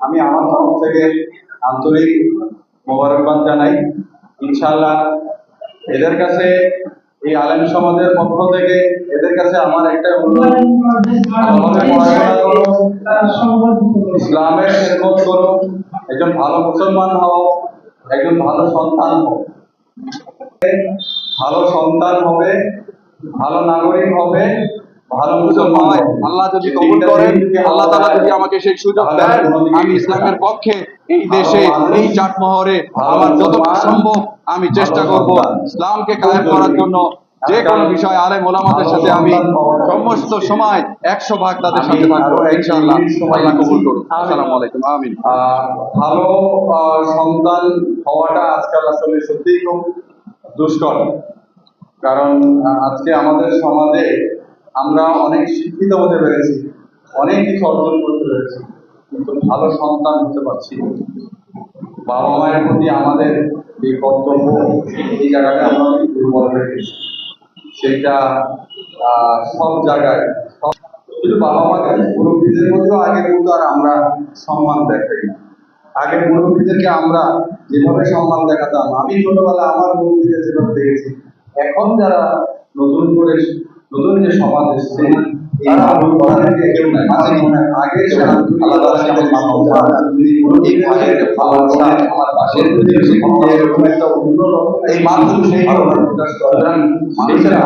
আমি আমার তরফ থেকে আন্তরিক মোবারকবাদ জানাই। ইনশাল্লাহ এদের কাছে, এই আলেম সমাজের পক্ষ থেকে এদের কাছে আমার একটা ইসলামের খেদমত করো একজন ভালো মুসলমান হও, একজন ভালো সন্তান হও। ভালো সন্তান হবে, ভালো নাগরিক হবে ভালো মুসলমান আল্লাহ যদি কবুল করেন আল্লাহ তাআলা যদি আমাকে সেই সুযোগ দেয় আমি ইসলামের পক্ষে এই দেশে এই চাটমহরে আমার যতটা সম্ভব আমি চেষ্টা করব ইসলামকে কায়েম করার জন্য। যে কোনো বিষয় আলেম ওলামাদের সাথে আমি সমস্ত সময় একশো ভাগ তাদের সাথে থাকব ইনশাআল্লাহ। আল্লাহ কবুল করুন আসসালামু আলাইকুম। আমিন। ভালো সন্তান হওয়াটা আজকাল আসলে সত্যিই খুব দুষ্কর। কারণ আজকে আমাদের সমাজে আমরা অনেক শিক্ষিত হতে পেরেছি, অনেক কিছু অর্জন করতে পেরেছি, কিন্তু ভালো সন্তান হতে পারছি বাবা মায়ের প্রতি আমাদের এই কর্তব্য, এই জায়গাটা আমরা অনেক দুর্বল হয়ে গেছি। সেটা সব জায়গায় শুধু বাবা মাকে মুরব্বীদের মধ্যেও আগের মতো আর আমরা সম্মান দেখাই না। আগে মুরব্বীদেরকে আমরা যেভাবে সম্মান দেখাতাম, আমি ছোটবেলায় আমার মুরব্বীদের যেভাবে দেখেছি, এখন যারা নতুন করে নতুন যে সমাজ এসছে তারা তাদেরকে কেউ নাই মাঝে মনে আগে সে আলাদা আগের ভালোবাসা আমার যদি এরকম একটা অন্য এই মাধ্যম সেই প্রকাশ মানুষেরা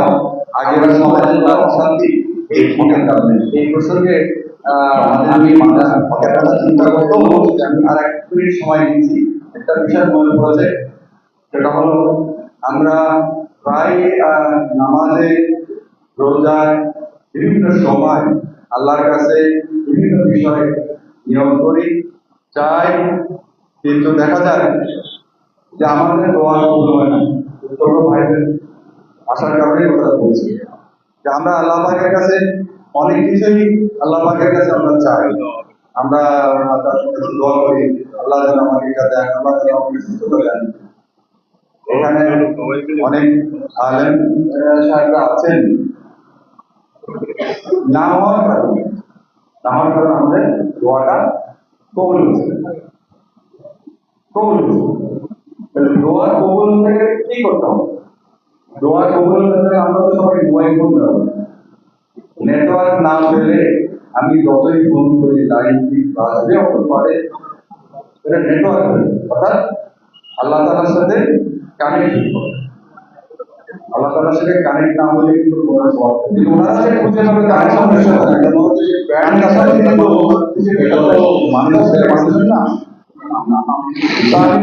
আগের সমাজের অশান্তি এই ফোনের কারণে এই প্রসঙ্গে আমি কথা চিন্তা আমি আর এক মিনিট সময় নিচ্ছি একটা বিষয় মনে পড়েছে। সেটা হলো আমরা প্রায় নামাজে রোজায় বিভিন্ন সময় আল্লাহর কাছে বিভিন্ন বিষয়ে নিয়ম করি। চাই কিন্তু দেখা যায় যে আমাদের দোয়া কবুল হয় না। ছোট ভাইদের আসার কারণে কথা বলছি। যে আমরা আল্লাহ পাকের কাছে অনেক কিছুই আল্লাহ পাকের কাছে আমরা চাই। আমরা তার কাছে দোয়া করি, আল্লাহ যেন আমাকে এটা দেন, আল্লাহ যেন আমাকে সুস্থ করে দেন। এখানে অনেক আলেম সাহেবরা আছেন। না হওয়ার কারণে না হওয়ার কারণে আমাদের দোয়াটা কবুল। কবুল দোয়া কবুল হতে গেলে কি করতে হবে? দোয়া কবুল হতে গেলে আমরা তো সবাই দোয়াই করতে হবে। নেটওয়ার্ক না পেলে আমি যতই ফোন করি লাইন বাজবে অত পারে? এটা নেটওয়ার্ক অর্থাৎ আল্লাহ তালার সাথে কানেক্ট আল্লাহ কানেক্ট না হলে কিন্তু ওনারা খুঁজে পাবে সমস্যা হয় না কেন হচ্ছে যে কিন্তু মানুষের মানুষের না আমি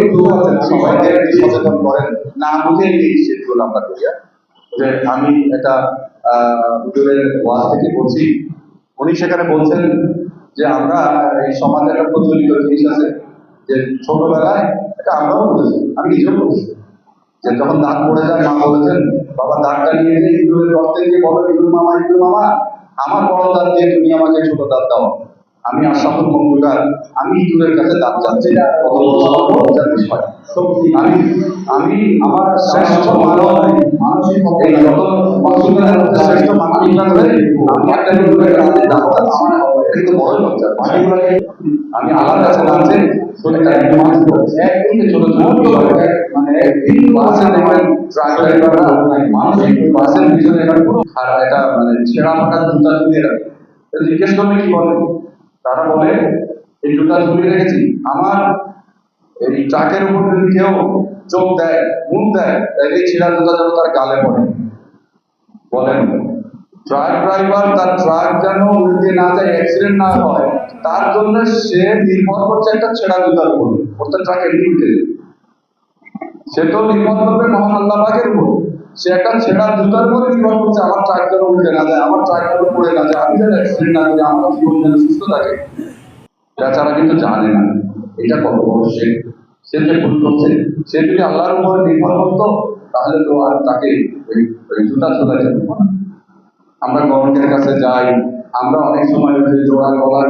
একটু সবাইকে একটু সচেতন করেন না বুঝে এই সেগুলো আমরা করি যে আমি এটা আহ, হুজুরের ওয়াজ থেকে বলছি উনি সেখানে বলছেন যে আমরা এই সমাজে একটা প্রচলিত জিনিস আছে যে ছোটবেলায় এটা আমরাও করেছি আমি নিজেও করেছি যে যখন দাঁত পড়ে যায়, মা বলেছেন, বাবা, দাঁতটা নিয়ে যে ইঁদুরের গর্তে গিয়ে বলো, ইঁদুর মামা ইঁদুর মামা, আমার বড় দাঁত দিয়ে তুমি আমাকে ছোট দাঁত দাও। আমি আশাফুল মঙ্গলকার আমি ইঁদুরের কাছে দাঁত যাচ্ছি। আমি আমি আমার শ্রেষ্ঠ মানব এই যত শ্রেষ্ঠ ধরে আমি একটা ইঁদুরের কাছে দাঁত যাচ্ছি কিন্তু বড় লজ্জা আমি আল্লাহর কাছে একদম মানসিক হচ্ছে একদম ছোট ছোট মানে একদিন বাসে দেখবেন ট্রাক ড্রাইভাররা মানসিক বাসের পিছনে একটা পুরো আর একটা মানে ছেঁড়া ফাটা জুতা ঝুলিয়ে রাখে। জিজ্ঞেস করলে কি বলে? তারা বলে এই জুতা ঝুলিয়ে রেখেছি। আমার এই ট্রাকের উপর যদি কেউ চোখ দেয় মুখ দেয় তাহলে ছেঁড়া জুতা যেন তার গালে পড়ে। বলেন। ট্রাক ড্রাইভার তার ট্রাক যেন উল্টে না যায় অ্যাক্সিডেন্ট না হয়, তার জন্য সে নির্ভর করছে একটা ছেঁড়া জুতার উপর। ওর তো ট্রাক এমনি উল্টে সে তো নির্ভর করবে মহান আল্লাহ পাকের উপর। সে একটা ছেঁড়া জুতার উপরে নির্ভর করছে, আমার ট্রাক যেন উল্টে না যায়, আমার ট্রাক যেন পড়ে না যায়। আমি যেন অ্যাক্সিডেন্ট না করি, আমার জীবন যেন সুস্থ থাকে। বেচারা কিন্তু জানে না এটা কত বড় সে সে যে ভুল করছে, সে যদি আল্লাহর উপর নির্ভর করতো, তাহলে তো আর তাকে জুতা চলে যেত না আমরা গভর্নমেন্টের কাছে যাই আমরা অনেক সময় জোড়া গলার